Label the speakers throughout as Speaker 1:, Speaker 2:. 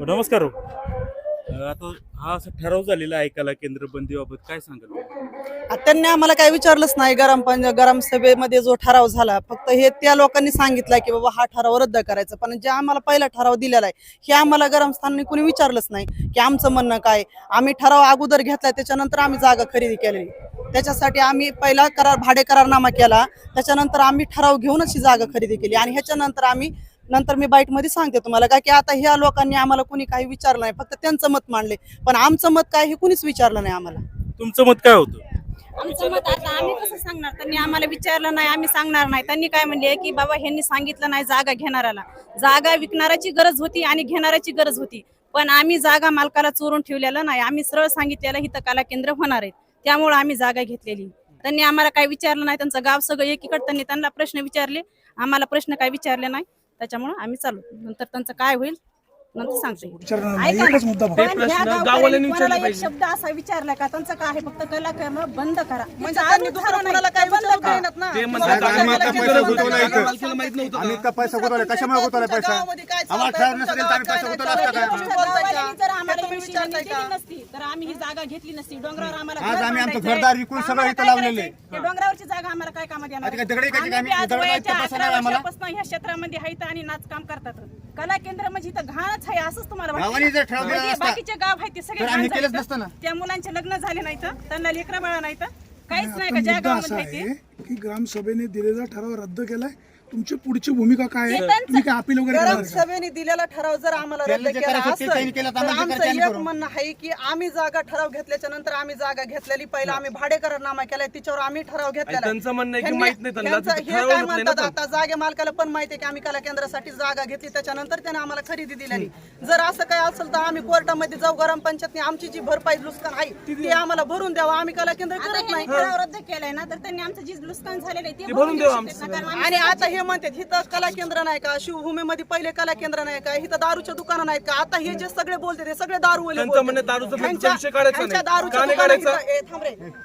Speaker 1: नमस्कार. आता हा असा ठराव झालेला आहे कला केंद्र बंदीबाबत काय सांगाल?
Speaker 2: त्यांनी आम्हाला काही विचारलंच नाही गरम पंच गरम सभेमध्ये जो ठराव झाला फक्त हे त्या लोकांनी सांगितलं की बाबा हा ठराव रद्द करायचा. पण जे आम्हाला पहिला ठराव दिलेला आहे हे आम्हाला गरम स्थानाने कोणी विचारलंच नाही की आमचं म्हणणं काय? आम्ही ठराव अगोदर घेतला त्याच्यानंतर आम्ही जागा खरेदी केलेली. त्याच्यासाठी आम्ही पहिला करार भाडे करारनामा केला. त्याच्यानंतर आम्ही ठराव घेऊनच ही जागा खरेदी केली आणि ह्याच्यानंतर आम्ही नंतर मी बाईटमध्ये सांगते तुम्हाला का की आता ह्या लोकांनी आम्हाला कोणी काही विचारलं नाही फक्त त्यांचं मत मांडले. पण आमचं मत काय हे कुणीच विचारलं नाही आम्हाला.
Speaker 1: तुमचं मत काय होतं?
Speaker 3: आमचं मत आता आम्ही कसं सांगणार? त्यांनी आम्हाला विचारलं नाही आम्ही सांगणार नाही. त्यांनी काय म्हणले की बाबा ह्यांनी सांगितलं नाही जागा घेणाऱ्याला. जागा विकणाऱ्याची गरज होती आणि घेणाऱ्याची गरज होती. पण आम्ही जागा मालकाला चोरून ठेवलेलं नाही. आम्ही सरळ सांगितलेलं हिथं कला केंद्र होणार आहे त्यामुळे आम्ही जागा घेतलेली. त्यांनी आम्हाला काही विचारलं नाही. त्यांचं गाव सगळं एकीकडे त्यांनी त्यांना प्रश्न विचारले. आम्हाला प्रश्न काही विचारले नाही. त्याच्यामुळं आम्ही चालू. नंतर त्यांचं काय होईल नंतर सांगते.
Speaker 4: विचारणार नाही.
Speaker 3: ऐका ना.
Speaker 4: एकच मुद्दा फक्त.
Speaker 3: पण ह्या गावकऱ्यांनी कोणाला एक शब्द असा विचारला का? त्यांचं काय आहे? फक्त बंद करा.
Speaker 2: म्हणजे दुसरं कोणाला ना.
Speaker 5: आम्ही आता पैसा गुंतवला इथं. आम्ही इतका पैसा गुंतवला कशामुळे गुंतवला पैसा?
Speaker 2: गावामध्ये काय
Speaker 5: आम्हाला आम्ही गुंतवला असता
Speaker 2: काय?
Speaker 3: जर आम्हाला
Speaker 2: तुम्ही
Speaker 3: ही
Speaker 2: विचारताय
Speaker 3: दिली
Speaker 2: का?
Speaker 3: नसती तर आम्ही ही जागा घेतली नसती. डोंगरावर आम्हाला
Speaker 5: आज
Speaker 3: घर
Speaker 5: आम्ही आमचं
Speaker 3: बांधायचंय.
Speaker 5: घरदार विकून सगळं
Speaker 3: आम्हाला
Speaker 5: इथं
Speaker 3: काय
Speaker 5: लावलेलं आहे.
Speaker 3: करायचंय? डोंगरावरची जागा आम्हाला काय कामात येणार
Speaker 5: आता काय दगडी काय
Speaker 3: आम्ही
Speaker 5: आम्ही
Speaker 3: बी आज
Speaker 5: दगडाला
Speaker 3: वयाच्या
Speaker 5: इतकं
Speaker 3: अकरा
Speaker 5: बसणार आम्हाला?
Speaker 3: वर्षापासून ह्या क्षेत्रामध्ये आहेत आणि नाच काम करतात कला केंद्र म्हणजे इथं घाणच आहे असंच तुम्हाला वाटतं?
Speaker 5: गावाने जर
Speaker 3: म्हणजे
Speaker 5: असता,
Speaker 3: बाकीचे गाव आहेत ते सगळे
Speaker 5: तर आम्ही
Speaker 3: घाण
Speaker 5: केलंच
Speaker 3: झाले
Speaker 5: नसतं ना.
Speaker 3: त्या मुलांचे लग्न झाले नाहीत त्यांना लेकरं बाळा नाहीत काहीच नाही
Speaker 4: आता
Speaker 3: का? ज्या
Speaker 4: मुद्दा असा
Speaker 3: गावामध्ये आहे
Speaker 4: आहे
Speaker 3: ते
Speaker 4: की ग्रामसभेने दिलेला ठराव रद्द केलाय. तुमची पुढची भूमिका काय आहे? तुम्ही काय अपील वगैरे
Speaker 2: गरम
Speaker 4: करणार का?
Speaker 2: सभेने दिलेला ठराव जर आम्हाला रद्द
Speaker 5: त्यांनी जे
Speaker 2: केला
Speaker 5: करायचं ते
Speaker 2: असेल
Speaker 5: त्यांनी केलं, तर
Speaker 2: तर
Speaker 5: आम्हाला जे
Speaker 2: आमचं एक
Speaker 5: करू.
Speaker 2: म्हणणं आहे की आम्ही जागा ठराव घेतल्याच्या नंतर आम्ही जागा घेतलेली. पहिला आम्ही भाडे करारनामा केलाय तिच्यावर आम्ही ठराव घेतलेला.
Speaker 6: त्यांचं म्हणणं आहे की माहीत नाही त्यांना,
Speaker 2: ह्यांचं-
Speaker 6: तिथं
Speaker 2: हे
Speaker 6: ठराव
Speaker 2: काय
Speaker 6: होत नाही ना
Speaker 2: म्हणतात
Speaker 6: पण.
Speaker 2: आता जागे मालकाला पण माहिती आहे की आम्ही कला केंद्रासाठी जागा घेतली त्याच्यानंतर त्याने आम्हाला खरेदी दिलेली. जर असं काय असेल तर आम्ही कोर्टामध्ये जाऊ ग्रामपंचायतने आमची जी भरपाई नुकसान आहे ती आम्हाला भरून द्यावं. आम्ही कला केंद्र
Speaker 3: आता
Speaker 2: करत नाही.
Speaker 3: ठराव रद्द केलाय ना तर त्यांनी आमचं जे नुकसान झालेलं आहे ते
Speaker 6: भरून
Speaker 3: देऊ
Speaker 6: देऊ
Speaker 3: शकतात ना, कारण आम्ही
Speaker 2: आणि आता हे म्हणतात हिथं कला केंद्र नाही का? शिवभूमीमध्ये पहिले कला केंद्र नाही का? इथं दारूच्या दुकानं नाहीत का? आता हे जे सगळे बोलते ते सगळे दारू
Speaker 6: नाही.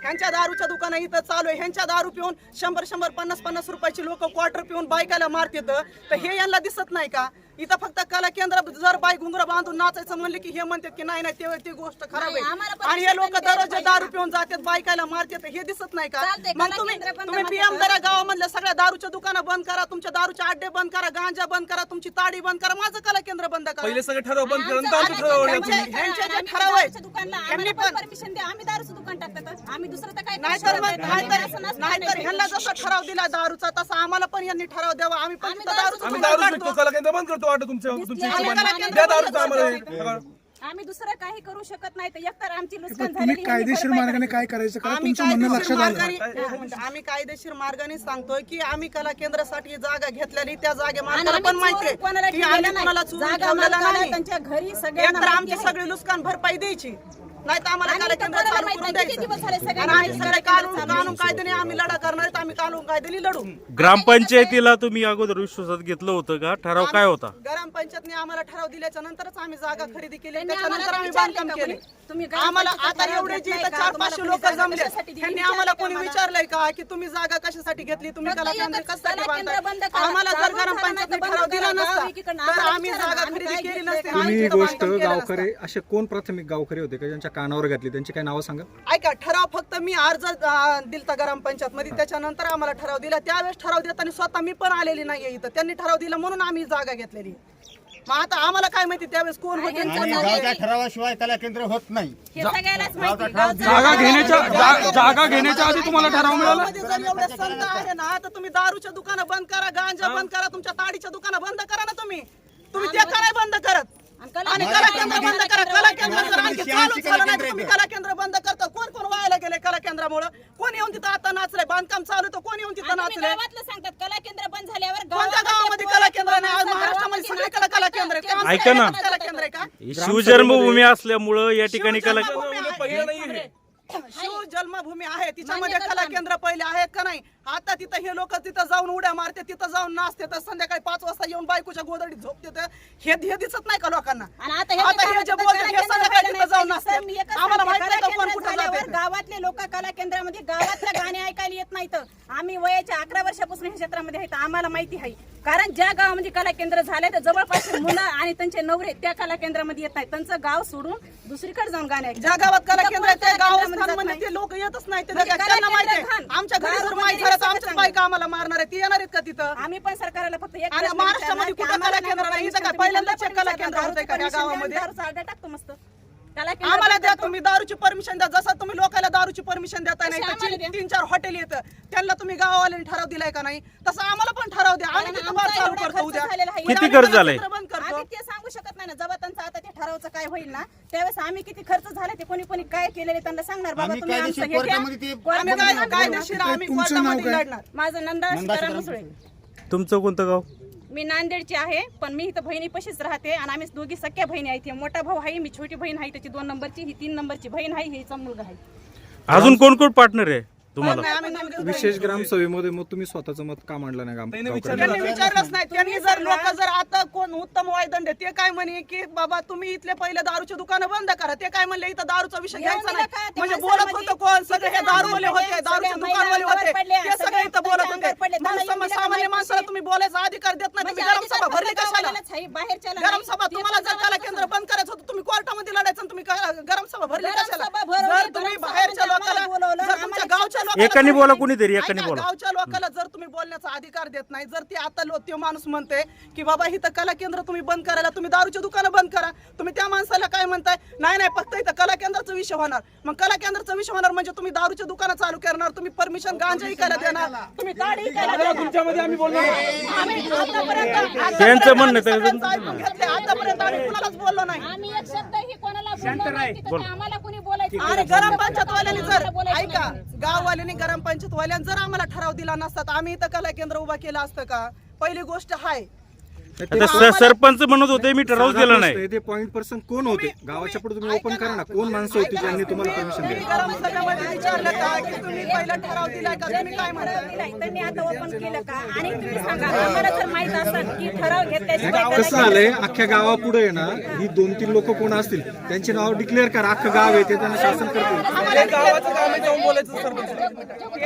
Speaker 2: दारूच्या दारूच्या दुकानं इथं चालू आहे. ह्यांच्या दारू पिऊन शंभर शंभर पन्नास पन्नास रुपयाची लोक क्वार्टर पिऊन बायकाला मारतात. तर हे यांना दिसत नाही का? इथं फक्त कला केंद्र जर बाय घुंगर बांधून नाचायचं म्हणले की हे म्हणतात की नाही नाही ते ती गोष्ट खराब आहे. आणि हे लोक दररोज दारू पिऊन जातात बायकाला मारतात. हे दिसत नाही का? मग
Speaker 3: कला
Speaker 2: तुम्ही तुम्ही पीएम. करा गावामधल्या सगळ्या दारूच्या दुकानं बंद करा तुमच्या दारूचे अड्डे बंद करा गांजा बंद करा तुमची ताडी बंद करा माझं कला केंद्र बंद करा
Speaker 6: पहिले सगळे ठराव बंद केलं नंतर
Speaker 3: आमचं
Speaker 6: आमचं ठराव आणलं
Speaker 2: ह्यांचे-
Speaker 6: तुम्ही.
Speaker 2: ठराव आहेत,
Speaker 3: पण परमिशन द्या आम्ही दारूचं दुकान टाकतात आम्ही दुसरं तर काय करू
Speaker 2: नाहीतर
Speaker 3: शकत
Speaker 2: मग
Speaker 3: नाही.
Speaker 2: नाहीतर
Speaker 3: असं नसतं
Speaker 2: नाहीतर
Speaker 3: नाही.
Speaker 2: ह्यांना जसा ठराव दिला दारूचा तसा आम्हाला पण यांनी ठराव द्यावा आम्ही पण
Speaker 3: आम्ही
Speaker 2: तिथं
Speaker 3: दारूचं
Speaker 2: दारूचं
Speaker 6: आम्ही
Speaker 2: दुकान
Speaker 6: दारू
Speaker 2: काढतो.
Speaker 6: विकतो कला केंद्र बंद करतो वाटत तुमच्या हिशोबाने. द्या दारूचं आम्हाला.
Speaker 3: आम्ही दुसरं काही करू शकत नाही तर एकतर आमची नुकसान
Speaker 4: तुम्ही
Speaker 3: झालेली
Speaker 4: कायदेशीर मार्गाने काय करायचं करा
Speaker 2: आम्ही
Speaker 4: तुमचं म्हणणं
Speaker 2: कायदेशीर
Speaker 4: लक्षात आलं
Speaker 2: मार्गाने एक मिनिट, आम्ही कायदेशीर मार्गाने सांगतोय की आम्ही कला केंद्रासाठी जागा घेतलेली त्या जागे
Speaker 3: आणि
Speaker 2: मालकाला
Speaker 3: आम्ही
Speaker 2: पण माहिती
Speaker 3: चोरून कोणाला
Speaker 2: आहे की आम्ही
Speaker 3: ठेवलेलं
Speaker 2: कोणाला
Speaker 3: नाही.
Speaker 2: चोरून
Speaker 3: जागा
Speaker 2: ठेवलेलं
Speaker 3: मालकाला
Speaker 2: नाही
Speaker 3: त्यांच्या घरी सगळ्यांना
Speaker 2: एकतर
Speaker 3: माहिती
Speaker 2: आमची
Speaker 3: आहे.
Speaker 2: सगळी नुकसान भरपाई द्यायची नाही तर आम्हाला कला केंद्र चालू करून द्यायचं आणि आम्ही
Speaker 3: माहिती
Speaker 2: सगळे
Speaker 3: कला
Speaker 2: कानून
Speaker 3: केंद्र
Speaker 2: कानून कायद्याने आम्ही लढा करणार आहेत आम्ही कानून कायद्याने लढू
Speaker 1: ग्रामपंचायतीला तुम्ही अगोदर विश्वासात घेतलं होतं का ठराव काय होता
Speaker 2: ग्रामपंचायतने आम्हाला ठराव दिल्याच्या नंतरच आम्ही जागा खरेदी केली त्याच्यानंतर
Speaker 3: आम्हाला
Speaker 2: आम्ही बांधकाम
Speaker 3: का
Speaker 2: केले आम्हाला आता एवढे जे इथं? चार पाचशे लोक जमले? त्यांनी आम्हाला
Speaker 3: का
Speaker 2: कोणी? विचारलंय का की तुम्ही जागा कशासाठी घेतली तुम्ही कला केंद्र कशासाठी बांधताय
Speaker 3: करा.
Speaker 2: आम्हाला जर ग्रामपंचायतने ठराव दिला नसता तर आम्ही जागा खरेदी केली नसती
Speaker 3: का?
Speaker 2: आम्ही
Speaker 7: तुम्ही गोष्ट
Speaker 2: बांधकाम केलं नसतं.
Speaker 7: गावकरी असे कोण प्राथमिक गावकरी होते का ज्यांच्या कानावर घातली. त्यांची काय नावं सांगा?
Speaker 2: ऐका ठराव फक्त मी अर्ज अं, दिलता ग्रामपंचायत मध्ये. त्याच्यानंतर आम्हाला ठराव दिला. त्यावेळेस ठराव देताना स्वतः मी पण आलेली नाहीये इथं. त्यांनी ठराव दिला म्हणून आम्ही जागा घेतलेली. मग आता आम्हाला काय माहिती त्यावेळेस कोण होते?
Speaker 5: आणि गावच्या. ठरावाशिवाय कला केंद्र होत नाही.
Speaker 3: हे सगळ्यालाच माहिती
Speaker 7: जागा घेण्याच्या जा- जागा घेण्याच्या आधी तुम्हाला ठराव मिळाला?
Speaker 2: गावामध्ये जर एवढे संत आहे ना तर तुम्ही दारूच्या दुकानं बंद करा गांजा बंद करा तुमच्या ताडीच्या दुकानं बंद करा ना तुम्ही. तुम्ही ते काय बंद करत?
Speaker 3: आणि कला केंद्र बंद करा,
Speaker 2: कला केंद्र जर आणखी
Speaker 5: कला
Speaker 2: झालं नाही तुम्ही
Speaker 5: येतं.
Speaker 2: कला केंद्र बंद करता कोण कोण व्हायला गेले कला केंद्रामुळे कोण येऊन तिथं आता नाचलंय बांधकाम चालू तर कोण येऊन तिथं नाचलंय
Speaker 3: गावातलं सांगतात कला केंद्र बंद झाल्यावर
Speaker 2: कोणत्या गावामध्ये कला केंद्र नाही आज महाराष्ट्रामध्ये सगळीकडे कला केंद्र आहे.
Speaker 1: ऐका ना.
Speaker 2: गावात कला केंद्र आहे का
Speaker 1: शिवजन्मभूमी असल्यामुळं या ठिकाणी कला
Speaker 2: शिवजन्मभूमी आहे. जन्मभूमी आहे. तिच्यामध्ये कला केंद्र पहिले आहेत का नाही? आता तिथं हे लोक तिथं जाऊन उड्या मारते तिथं जाऊन नाचते तर संध्याकाळी पाच वाजता येऊन बायकोच्या गोदडीत झोपते तर हे हे दिसत नाही का लोकांना?
Speaker 3: आता हे जे
Speaker 2: हे हे संध्याकाळी तिथं जाऊन नाचते. आम्हाला माहीत नाही का कोण कुठं जाते
Speaker 3: गावातले लोक कला केंद्रामध्ये गावातले गाणे ऐकायला येत नाहीत. आम्ही वयाच्या अकरा वर्षापासून ह्या क्षेत्रामध्ये आहेत आम्हाला माहिती आहे. कारण ज्या गावामध्ये कला केंद्र झाले तर जवळपास मुलं आणि त्यांचे नवरे त्या कला केंद्रामध्ये येत नाही त्यांचं गाव सोडून दुसरीकडे जाऊन गाणे ऐकतात.
Speaker 2: ज्या गावात कला केंद्र आहे त्या
Speaker 3: कला केंद्रामध्ये जात
Speaker 2: गावामध्ये
Speaker 3: नाही.
Speaker 2: ते लोक येतच नाही ते
Speaker 3: म्हणजे कला केंद्र घाण.
Speaker 2: आमच्या घरी जर माहिती झालं तर
Speaker 3: सगळं
Speaker 2: आमच्याच
Speaker 3: चांगलं.
Speaker 2: बायका आम्हाला मारणार आहे ती येणार आहेत का तिथं
Speaker 3: आम्ही पण सरकारला फक्त एक
Speaker 2: आणि
Speaker 3: प्रश्न
Speaker 2: महाराष्ट्रामध्ये
Speaker 3: की
Speaker 2: कुठं
Speaker 3: आम्हाला
Speaker 2: कला केंद्र नाही? इथं काय
Speaker 3: तुम्ही
Speaker 2: पहिल्यांदाच
Speaker 3: दारूचं
Speaker 2: एक कला केंद्र होतंय का या
Speaker 3: द्या,
Speaker 2: गावामध्ये?
Speaker 3: टाकतो मस्त
Speaker 2: आम्हाला द्या. तुम्ही दारूची परमिशन द्या. जसं तुम्ही लोकांना दारूची परमिशन देताय नाही तीन- चार हॉटेल येतं. त्यांना तुम्ही गावावाल्यांनी ठराव दिलाय का नाही? तसं आम्हाला पण ठराव द्या. आम्ही चालू करतो उद्या.
Speaker 1: किती खर्च झालाय?
Speaker 3: ते सांगू शकत नाही ना जेव्हा त्यांचं आता ते ठरावचं काय होईल ना? त्यावेळेस आम्ही किती खर्च झाले ते कोणी कोणी काय केलेले त्यांना सांगणार. बाबा
Speaker 5: आम्ही
Speaker 3: तुम्ही
Speaker 5: कायदेशीर
Speaker 3: आमचं हे
Speaker 2: आम्ही. कायदेशीर कोर्टामध्ये? लढणार.
Speaker 3: माझं नंदा सीताराम. मुसळे.
Speaker 1: तुमचं कोणतं गाव?
Speaker 3: मी नांदेडची आहे पण मी इथं बहिणीपाशीच राहते आणि आम्ही दोघी सख्या बहिणी आहेत. मोठा भाऊ आहे मी छोटी बहीण आहे त्याची दोन नंबरची ही तीन नंबरची बहीण आहे हिचा मुलगा आहे.
Speaker 1: अजून कोण कोण पार्टनर आहे? तुम्हाला.
Speaker 2: नाही, आम्ही दोघी-
Speaker 7: विशेष ग्रामसभेमध्ये मग तुम्ही स्वतःचं मत का मांडलं नाही गाव-
Speaker 2: त्यांनी
Speaker 7: गावकऱ्यांना?
Speaker 2: विचारलंच नाही. त्यांनी जर लोक जर आता कोण उत्तम वायदंड ते काय म्हणे की बाबा तुम्ही इथले पहिले दारूचे दुकानं बंद करा. ते काय म्हणले इथं दारूचा विषय घ्यायचा नाही. म्हणजे
Speaker 3: माणसाला
Speaker 2: बोलत
Speaker 3: म्हणजे
Speaker 2: होतं कोण सगळे हे दारूवाले होते दारूचे दुकानवाले होते. ते सगळे इथं बोलत होते. सम- सामान्य? माणसाला तुम्ही बोलायचा अधिकार देत नाही
Speaker 3: म्हणजे
Speaker 2: तुम्ही गरम सभा भरली कशाला? गरम. सभा तुम्हाला जर कला केंद्र बंद करायचं होतं तुम्ही कोर्टामध्ये लढायचं आणि तुम्ही ग- गरम सभा भरली
Speaker 3: गरम
Speaker 2: कशाला?
Speaker 3: भरवली,
Speaker 2: जर तुम्ही बाहेरच्या
Speaker 3: म्हणजे
Speaker 2: लोकांना
Speaker 3: बोलवलं,
Speaker 2: जर तुमच्या
Speaker 3: आम्हाला
Speaker 2: गावच्या लोकांना
Speaker 1: एकाने बोला कुणीतरी, एकाने
Speaker 2: ऐका,
Speaker 1: बोला.
Speaker 2: गावच्या लोकांना जर तुम्ही बोलण्याचा अधिकार देत नाही जर ती आता लो- तो माणूस म्हणते की बाबा इथं कला केंद्र तुम्ही बंद करायला तुम्ही दारूची दुकानं बंद करा. तुम्ही त्या माणसाला काय म्हणताय? नाही नाही फक्त इथं कला केंद्राचा विषय होणार. मग कला केंद्राचा विषय होणार म्हणजे तुम्ही दारूची दुकानं चालू करणार तुम्ही परमिशन गांजा विकायला देणार. तुम्ही दाढी विकायला देणार.
Speaker 6: तुमच्यामध्ये आम्ही
Speaker 2: आतापर्यंत- आतापर्यंत
Speaker 1: त्यांचं म्हणणं
Speaker 2: आम्ही
Speaker 1: त्याचं-
Speaker 2: सगळ्यांचं ऐकून घेतलंय. आतापर्यंत आम्ही कुणालाच बोललो नाही.
Speaker 3: आम्ही एक शब्द ही कोणाला बोललो नाही तिथं ते आम्हाला कोणी बोलायचं
Speaker 2: आणि गरम पंचायतवाल्यांनी जर ऐका. गाववाल्यांनी गरम पंचायतवाल्यांनी जर आम्हाला ठराव दिला नसता तर आम्ही इथं कला केंद्र उभा केलं असतं का पहिली गोष्ट हाय
Speaker 1: आता स- सरपंच म्हणत होते मी ठराव दिला नाही.
Speaker 7: ते पॉईंट पर्सन कोण होते? गावाच्या पुढे तुम्ही ओपन करा ना. कोण माणसं होती ज्यांनी तुम्हाला परमिशन दिली?
Speaker 2: गरम सभेमध्ये विचारलं का? की तुम्ही पहिला ठराव दिलाय का? तुम्ही काय म्हणता?
Speaker 3: दिलाय. त्यांनी आता ओपन केलं का? आणि तुम्ही सांगा आम्हाला जर माहीत असेल की ठराव घेतल्याशिवाय
Speaker 7: कसं झालंय अख्ख्या गावापुढे आहे ना ही दोन तीन लोक कोण असतील? त्यांचे नाव डिक्लेअर करा. अख्खं गाव आहे ते त्यांना शासन करतील.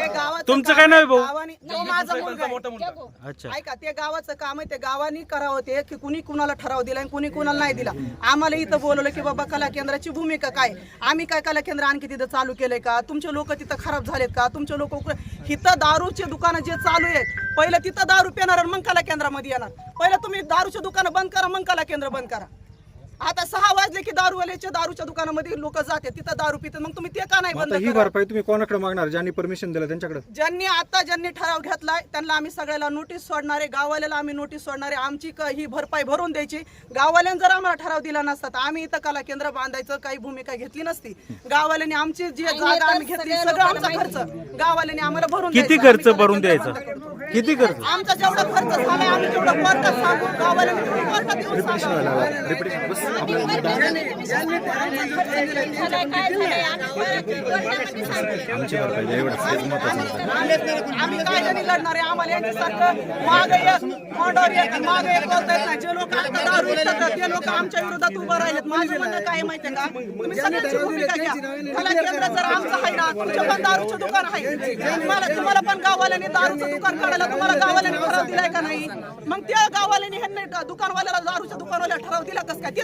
Speaker 6: गावाचं
Speaker 1: तुमचं काय नाव आहे भाऊ?
Speaker 2: गावाने तो माझा मुलगा आहे.
Speaker 1: अच्छा.
Speaker 2: ऐका ते गावाचं काम आहे ते गावानी करावं होते की कुणी कुणाला ठराव दिला आणि कुणी कुणाला नाही दिला. आम्हाला इथं बोलवलं की बाबा कला केंद्राची भूमिका काय? आम्ही काय कला केंद्र आणखी तिथं चालू केलंय का? तुमचे लोक तिथं खराब झालेत का? तुमचे लोक इथं दारूचे दुकानं जे चालू आहेत पहिलं तिथं दारू पेणार आणि मग कला केंद्रामध्ये येणार. पहिलं तुम्ही दारूचे दुकानं बंद करा मग कला केंद्र बंद करा. आता सहा वाजले की दारूवाल्याच्या दारूच्या दुकानामध्ये लोक जाते तिथं दारू पितात मग तुम्ही ते का नाही
Speaker 7: मग
Speaker 2: बंद
Speaker 7: आता ही
Speaker 2: करा?
Speaker 7: भरपाई तुम्ही कोणाकडे मागणार? ज्यांनी परमिशन दिलं त्यांच्याकडे?
Speaker 2: ज्यांनी आता ज्यांनी ठराव घेतलाय त्यांना आम्ही सगळ्याला नोटीस सोडणारे गाववाल्याला आम्ही नोटीस सोडणारे आमची क- ही भरपाई भरून द्यायची. गाववाल्यांनी जर आम्हाला ठराव दिला नसता तर आम्ही इथं कला केंद्र बांधायचं काही भूमिका घेतली नसती. गाववाल्यांनी आमची जी जागा आम्ही घेतली सगळं आमचा खर्च. गाववाल्यांनी आम्हाला भरून
Speaker 1: किती
Speaker 2: द्यायचा.
Speaker 1: खर्च
Speaker 2: आम्ही
Speaker 1: भरून
Speaker 2: केंद्र
Speaker 1: द्यायचा?
Speaker 2: केलं.
Speaker 1: किती खर्च?
Speaker 2: आमचा जेवढा खर्च झालाय आम्ही तेवढं कोर्टात सांगू गाववाल्यांनी कोर्टात येऊन आम्ही लढणार आहे. आम्हाला यांच्यासारखं माग एक मोंडोर एक माग एक बोलता येत नाही. जे लोक आता दारू विकतात ते लोक आमच्या विरोधात उभं राहिलेत. माझं म्हणणं काय माहितीये का? तुम्ही सगळ्यांची भूमिका घ्या. कला केंद्र जर आमचं आहे ना तुमच्या पण दारूचं दुकान आहे. तुम्हाला तुम्हाला पण गाववाल्यांनी दारूचं दुकान काढायला तुम्हाला गाववाल्यांनी ठराव दिलाय का नाही? मग त्या गाववाल्यांनी ह्यांनी दुकानवाल्याला दारूच्या दुकानवाल्याला ठराव दिला कसं काय? ते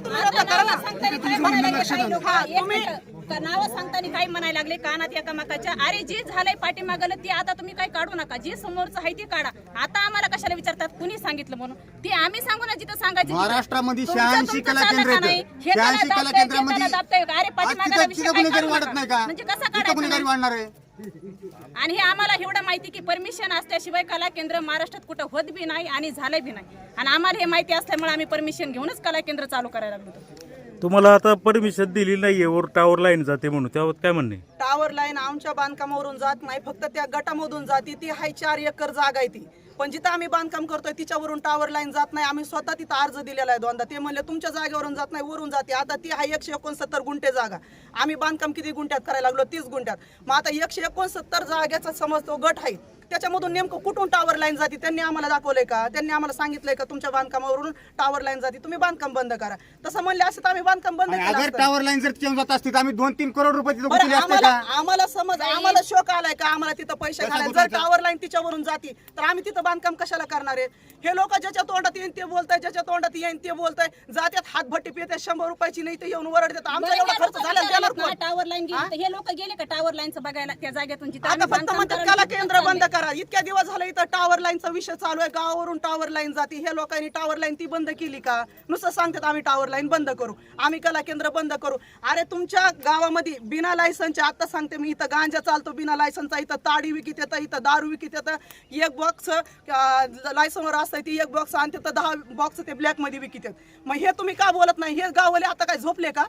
Speaker 3: नाव सांगताना काय म्हणायला लागले? कानात एकामेकाच्या अरे जे झालंय पाठीमागलं ते आता तुम्ही काय काढू नका. जे समोरचं आहे ते काढा. आता आम्हाला कशाला विचारतात? कुणी सांगितलं म्हणून? ते आम्ही सांगू ना जिथं सांगायचं.
Speaker 5: महाराष्ट्रामध्ये
Speaker 3: तुमचं-
Speaker 5: 86
Speaker 3: तुमचं
Speaker 5: कला केंद्र
Speaker 3: का
Speaker 5: आहेत.
Speaker 3: नाही? हे त्याला
Speaker 5: 86 कला
Speaker 3: दाबतंय, ते
Speaker 5: केंद्रामध्ये
Speaker 3: त्याला दाबतंय. अरे पाठीमागाला विषय म्हणजे कसा काढायचा?
Speaker 5: वाढणार आहे?
Speaker 3: आणि हे आम्हाला एवढं माहिती की परमिशन असल्याशिवाय कला केंद्र महाराष्ट्रात कुठं होत बी नाही आणि झालंय बी नाही. आणि आम्हाला हे माहिती असल्यामुळे आम्ही परमिशन घेऊनच कला केंद्र चालू करायला लागलो.
Speaker 1: तुम्हाला आता परमिशन दिली नाहीये वर टावर लाईन जाते म्हणून. त्यावर काय म्हणणे?
Speaker 2: टावर लाईन आमच्या बांधकामावरून जात नाही फक्त त्या गटामधून जाते ती हाय चार एकर जागा आहे ती. पण जिथं आम्ही बांधकाम करतोय तिच्यावरून टावर लाईन जात नाही. आम्ही स्वतः तिथं अर्ज दिलेला आहे दोनदा. ते म्हणले तुमच्या जागेवरून जात नाही वरून जाते. आता ती आहे एकशे एकोणसत्तर गुंठे जागा. आम्ही बांधकाम किती गुंठ्यात करायला लागलो? तीस गुंठ्यात. मग आता एकशे एकोणसत्तर जागेचा समज तो गट आहे. त्याच्यामधून नेमकं कुठून टावर लाईन जाते? त्यांनी आम्हाला दाखवलंय का? त्यांनी आम्हाला सांगितलंय का तुमच्या बांधकामावरून टावर लाईन जाते? तुम्ही बांधकाम बंद करा. तसं म्हणले असं तर आम्ही बांधकाम बंद
Speaker 5: आणि
Speaker 2: केलं
Speaker 5: अगर
Speaker 2: असतं.
Speaker 5: टावर लाईन जर चेंज होत असती तर आम्ही दोन तीन करोड रुपये तिथं
Speaker 2: बरं,
Speaker 5: गुंतवले असते
Speaker 2: आम्हाला
Speaker 5: का?
Speaker 2: आम्हाला समज आम्हाला शोक आलाय का? आम्हाला तिथं पैसे
Speaker 5: कसा
Speaker 2: घालायला जर
Speaker 5: गुंतवायचा?
Speaker 2: टावर लाईन तिच्यावरून जाती तर आम्ही तिथं बांधकाम कशाला करणार आहे? हे लोक ज्याच्या तोंडात येईन ते बोलताय. ज्याच्या तोंडात येईन ते बोलताय. जात्यात हातभट्टी पितात शंभर रुपयाची नाही ते येऊन वरडतात आमचा एवढा खर्च झाला देणार कोण?
Speaker 3: टावर लाईन गेली हे? लोक गेले का टावर लाईनचं बघायला त्या जागेतून? जिथं
Speaker 2: आता
Speaker 3: आम्ही
Speaker 2: फक्त
Speaker 3: बांधकाम
Speaker 2: म्हणतात
Speaker 3: करायला
Speaker 2: कला
Speaker 3: तिथं
Speaker 2: केंद्र बंद. करा. इतक्या दिवस झाले इथं टावर लाईनचा विषय चालू आहे. गावावरून टावर लाईन जाते. हे लोकांनी टावर लाईन ती बंद केली का? नुसतं सांगतात आम्ही टावर लाईन बंद करू. आम्ही कला केंद्र बंद करू. अरे तुमच्या गावामध्ये बिना लायसनचे आता सांगते मी इथं गांजा चालतो बिना लायसनचा इथं ताडी विकित येतं इथं दारू विकित येतं. एक बॉक्स लायसनवर असतं ती एक बॉक्स आणि तिथं दहा बॉक्स ते ब्लॅकमध्ये विकित मग हे तुम्ही का बोलत नाही? हे गाववाले आता काय झोपले का?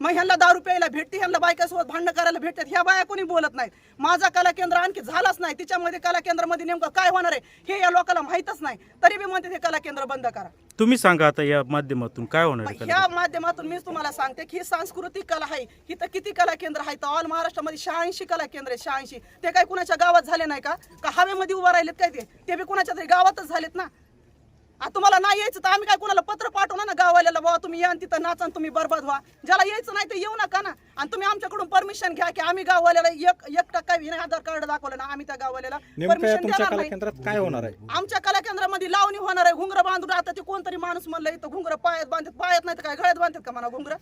Speaker 2: मग ह्यांना दारू प्यायला भेटते ह्यांना बायकासोबत भांडणं करायला भेटतात ह्या बाया कोणी बोलत नाहीत. माझा कला केंद्र आणखी झालाच नाही तिच्यामध्ये कला केंद्रामध्ये नेमकं काय होणार आहे हे या लोकांना माहीतच नाही. तरी बी म्हणते हे कला केंद्र बंद करा.
Speaker 1: तुम्ही सांगा आता या माध्यमातून काय होणार आहे
Speaker 2: ह्या माध्यमातून मीच तुम्हाला सांगते की ही सांस्कृतिक कला आहे इथं किती कला केंद्र आहेत? ऑल महाराष्ट्रामध्ये शहाऐंशी कला केंद्र आहे शहाऐंशी. ते काही कुणाच्या गावात झाले नाही का? का हवेमध्ये उभा राहिलेत काय ते? ते बी कुणाच्या तरी गावातच झालेत ना? तुम्हाला नाही यायचं तर आम्ही काय कुणाला पत्र पाठवू ना गावाल्याला? बाबा तुम्ही या तिथं नाचा आणि तुम्ही बरबाद व्हा. ज्याला यायचं नाही तर येऊ नका ना. आणि तुम्ही आमच्याकडून परमिशन घ्या की आम्ही गाववाल्याला एक एक टक्का विना आधार कार्ड दाखवलं ना आम्ही त्या गाववाल्याला परमिशन
Speaker 7: तुमच्या
Speaker 2: देणार
Speaker 7: कला
Speaker 2: नाही.
Speaker 7: केंद्रात काय होणार आहे?
Speaker 2: आमच्या कला केंद्रामध्ये लावणी होणार आहे. घुंगर बांधून आता ते कोणतरी माणूस म्हणलं इथं घुंगर पायात बांधत पायात नाही तर काय? गळ्यात बांधतात का म्हणा घुंगर?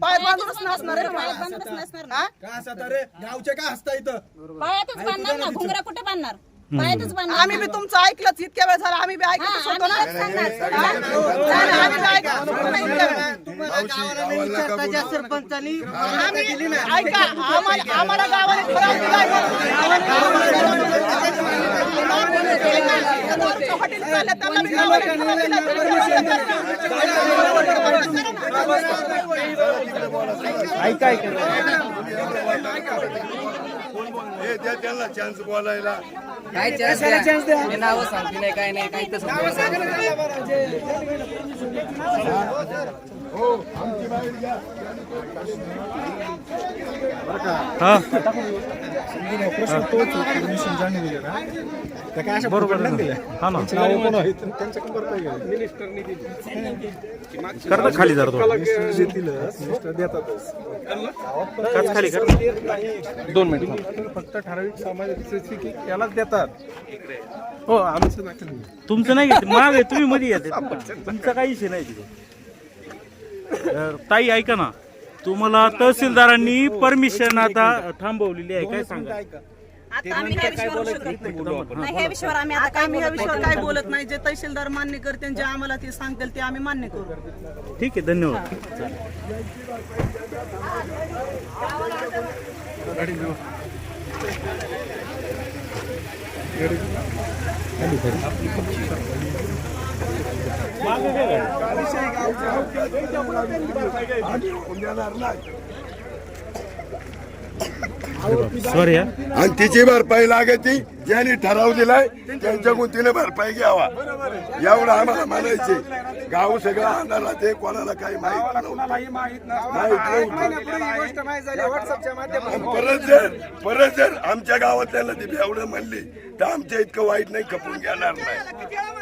Speaker 2: पायात बांधूनच नसणार आहे ना
Speaker 3: पायात. बांधूनच नसणार ना.
Speaker 6: काय असं रे? गावचे काय हसता इथं?
Speaker 3: पायातच बांधणार ना? घुंगरा कुठे बांधणार? पायातच
Speaker 2: आम्ही बी तुमचं ऐकलंच इतक्या वेळ झाला आम्ही बी ऐकतच होतो ना?
Speaker 3: आम्ही.
Speaker 2: आम्ही ऐका आम्हाला गावाने हॉटेल चाललं त्यांना बी गावाने.
Speaker 1: ऐका ऐका.
Speaker 8: हे द्या त्यांना चान्स बोलायला.
Speaker 9: काय चान्स द्या? मी नावं सांगते नाही काय नाही काही तसं
Speaker 1: हा बरोबर
Speaker 7: नाही
Speaker 1: हा ना. कर ना खाली जरा थोडं. काच खाली कर
Speaker 7: दोन मिनिट फक्त ठराविक समाजाचे की यालाच देतात हो आमचं
Speaker 1: तुमचं नाही घेत माग आहे तुम्ही मध्ये येते तुमचा काही विषय नाही तिथे ताई ऐका ना. तुम्हाला तहसीलदारांनी परमिशन आता थांबवलेली आहे. काय सांगा
Speaker 2: आता आम्ही ह्या विषयावर शकत नाही. नाही, ह्या विषयावर आम्ही आता काय ह्या विषयावर काय बोलत नाही? जे तहसीलदार मान्य करते जे आम्हाला ते सांगतील ते आम्ही मान्य करू.
Speaker 1: ठीक आहे धन्यवाद. हा
Speaker 8: आणि तिची भरपाई लागती ज्यांनी ठराव दिलाय त्यांच्याकडून तिने भरपाई घ्यावा. एवढं आम्हाला म्हणायचे. गाव सगळं आणायला ते कोणाला काही माहीत नव्हतं. परत जर परत जर आमच्या गावातल्याला ती एवढं म्हणली तर आमच्या इतकं वाईट नाही खपून घेणार नाही.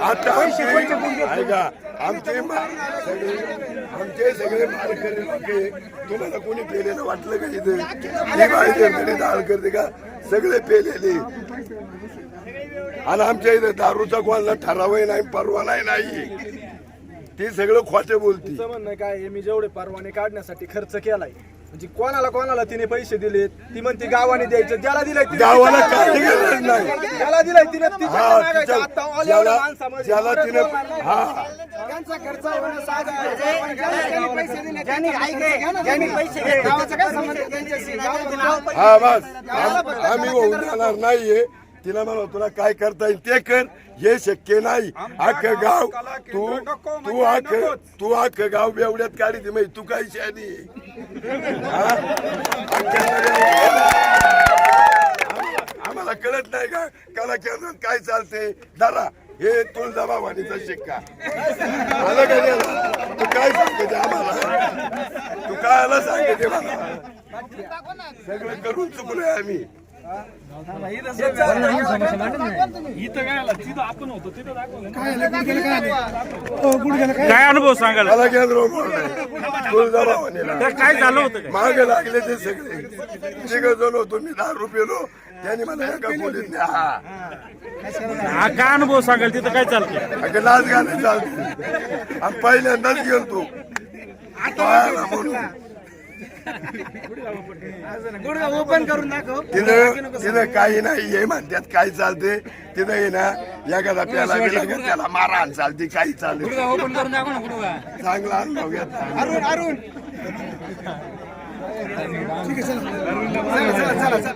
Speaker 8: आता आमचे ऐका आमचे आमचे सगळे मालकरी लोक तुम्हाला कोणी पेलेलं वाटलं का इथे? ही दाळ करते का? सगळे पेलेले. आणि आमच्या इथे दारूचा कोणाला ठरावही नाही परवानाही नाही. ती सगळं खोटे बोलती.
Speaker 6: म्हणणं काय मी जेवढे परवाने काढण्यासाठी खर्च केलाय म्हणजे कोणाला कोणाला तिने पैसे दिले ती म्हणते गावाने द्यायचं ज्याला दिलंय तिने-
Speaker 8: गावाला काही गरज नाही
Speaker 6: ज्याला दिलंय तिने तिच्याकडे
Speaker 8: हा
Speaker 6: मागायचं.
Speaker 8: तिच्या
Speaker 6: आता all एवढ्या
Speaker 8: ज्याला
Speaker 6: माणसामध्ये
Speaker 8: ज्याला
Speaker 6: परत
Speaker 8: तिने
Speaker 6: बोलणार नाही.
Speaker 8: हा
Speaker 6: त्यांचा खर्च होणं आहे. ज्यांनी पैसे दिले ज्यांनी पैसे दिले गावाचा काय संबंध आहे त्यांच्याशी? गावाचं नाव
Speaker 8: हा बस आम- आम्ही होऊन जाणार नाहीये तिला म्हणा तुला काय करता येईल ते कर. हे शक्य नाही. अख्खं गाव तू तू अख्ख तू अख्खं गाव बेवड्यात काढी ती माहिती तू काय शानी? आम्हाला कळत नाही का कला केंद्रात काय चालते दादा हे तुळजाबावानीचा शिक्का. आलं का? तू काय सांगते आम्हाला? तू काय आला सांगते मला? सगळं करून चुकलोय आम्ही.
Speaker 1: काय अनुभव सांगाल? काय झालं होतं काय?
Speaker 8: माग लागले ते सगळे. तिघ जण होतो मी दहा रुपये लो. त्यांनी मला एका खोलीत न्या.
Speaker 1: हा काय अनुभव सांगाल? तिथं काय चालतंय?
Speaker 8: अगं लाच घालत चालते आणि पहिल्यांदाच गेलतो. पायाला म्हणून.
Speaker 6: ओपन करून दाखव
Speaker 8: तिथं तिथं काही नाही हे म्हणतात काय चालते तिथं ये ना एखादा प्याला गेला का त्याला मारा आणि चालते काही चालते
Speaker 9: ओपन करून दाखव ना गुडघा
Speaker 8: चांगला अनुभव घेतला
Speaker 6: अरुण अरुण. ठीक आहे चला चला चला.